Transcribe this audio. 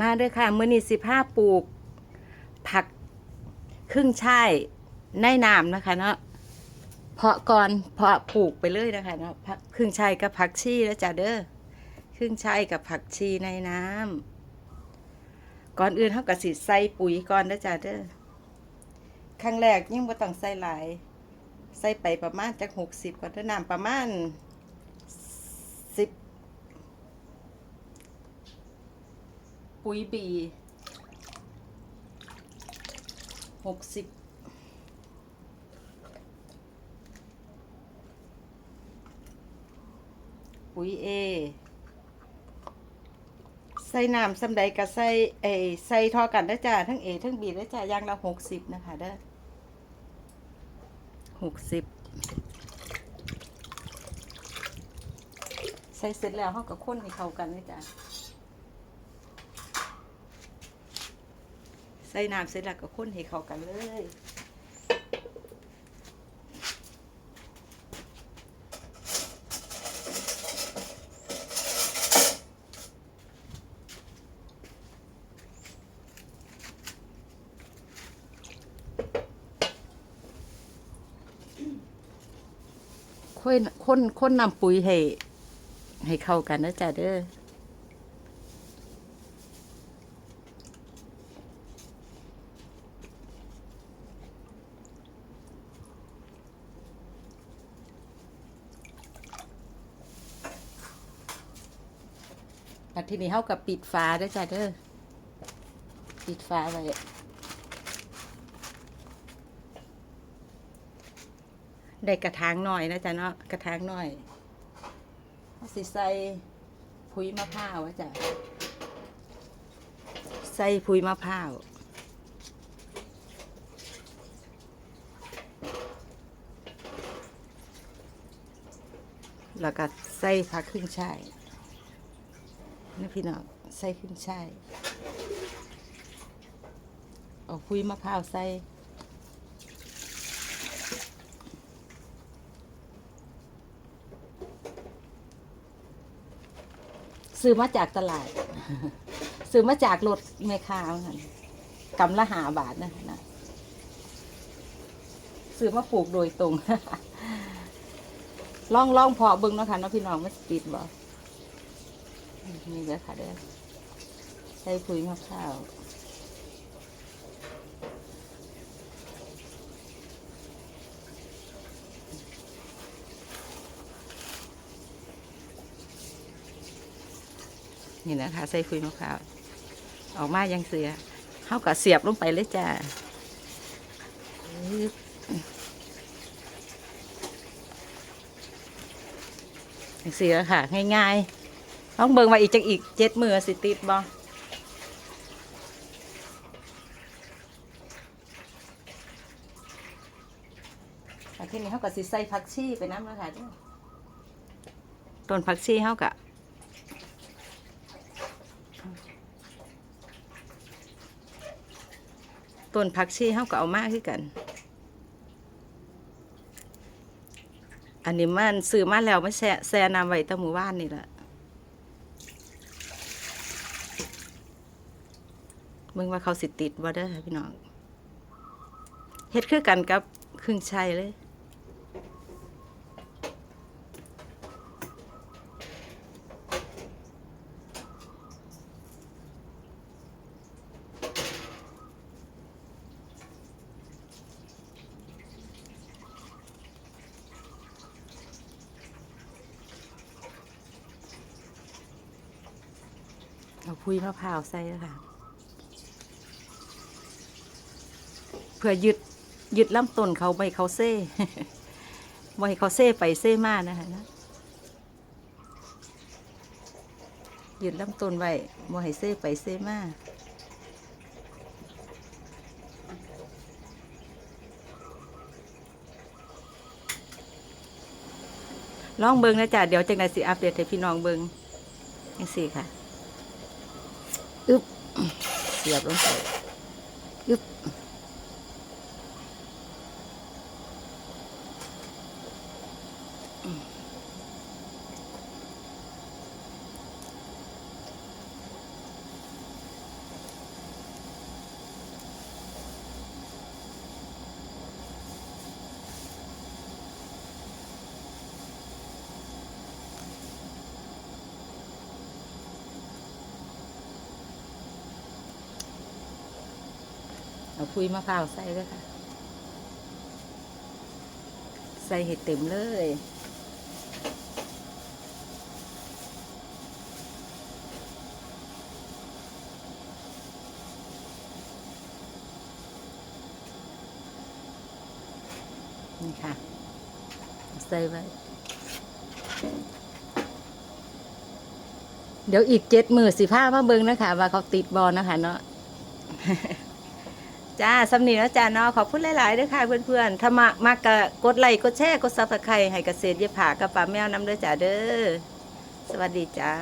มาเด้อค่ะมื้อนี้สิพาปลูก ผักครึ่งช่ายในน้ำนะคะ เนาะเพาะก่อนเพาะปลูกไปเลยนะคะเนาะผักครึ่งช่ายกับผักชีแล้วจ้ะเด้อครึ่งช่ายกับผักชีในน้ำก่อนอื่นเฮาก็สิใส่ปุ๋ยก่อนนะจ้ะเด้อครั้งแรกยังบ่ต้องใส่หลาย ใส่ไปประมาณจัก60ก่อนเด้อน้ำประมาณ10 ปุ๋ยบีหกสิบปุ๋ยเอใส่น้ำสำใดกับใส่เอใส่ทอกันได้จ้าทั้งเอทั้งบีได้จ้าอย่างละหกสิบนะคะเด้อหกสิบใส่เสร็จแล้วเขาก็ข้นให้เข้ากันเลยจ้า ใส่น้ำเสร็จแล้วก็ข้นให้เข้ากันเลยค่อยข้นข้นนำปุ๋ยให้ให้เข้ากันนะจ๊ะเด้อ อาทีนี้เฮากับปิดฝาได้จ้ะเด้อ ปิดฝาไว้ได้กระถางหน่อยนะจ๊ะเนาะ กระถางหน่อยสิใส่ผุยมะพร้าวจ้ะ ใส่ผุยมะพร้าวแล้วก็ใส่ผักครึ่งช่าย นี่พี่น้องใส่ขึ้นช่ายเอาคุยมะพร้าวใส่ซื้อมาจากตลาด ซื้อมาจากรถแม่ค้าเหมือนกันกำละหาบาทนะนะซื้อมาปลูกโดยตรง ล่องล่องพาะเบิ่งเนาะค่ะเนาะพี่น้องมันสิติดบ่ นี่เด้อค่ะเด้อใส่ปุ๋ยมะพร้าวนี่นะคะใส่ปุ๋ยมะพร้าวออกมายังเสือเข้ากับเสียบลงไปเลยจ้าเสือค่ะ ง่ายๆ ต้องเบิ่งมาอีกจักอีกเจ็ดมือสิติดบ่อาทีนี้เขาก็สิใส่ผักชีไปน้ำแล้วค่ะด้อต้นผักชีเขากะต้นผักชีเขาก็เอามากขึ้นกัน อันนี้มันซื้อมาแล้วไมันแช่แช่น้ำไว้ตั้งมือว่านนี่แหละ มึงว่าเขาสิติดว่าด้ค่ะพี่น้องเฮ็ดคือกันกับครึ่งชัยเลย เอาพุยมะพร้าวใส่แล้วค่ะ เพื่อยึดยึดลำต้นเขาไม่ให้เขาเซ่ไม่ให้เขาเซ่ไปเซ่มานะคะนะยึดลำต้นไว้ไม่ให้เซ่ไปเซ่มาลองเบิงนะจ๊ะเดี๋ยวจังไดสิอัปเดตให้พี่น้องเบิงยังสี่ค่ะอึ๊บเสียบลงไปอึ๊บ เอาพุยมะพร้าวใส่ด้วยค่ะ ใส่เห็ดเต็มเลยนี่ค่ะ ใส่ไว้ เดี๋ยวอีกเจ็ดมือสิผ้ามาเบิงนะคะ ว่าเขาติดบอลนะคะเนาะ จ้าสำนีเนาะจ้าเนาะขอบคุณหลายๆด้วยค่ะเพื่อนๆถ้ามามากกะกดไลค์กดแชร์กดซับสไครต์ให้เกษตรเย็บผากับป้าแมวน้ำด้วยจ้าเด้อสวัสดีจ้า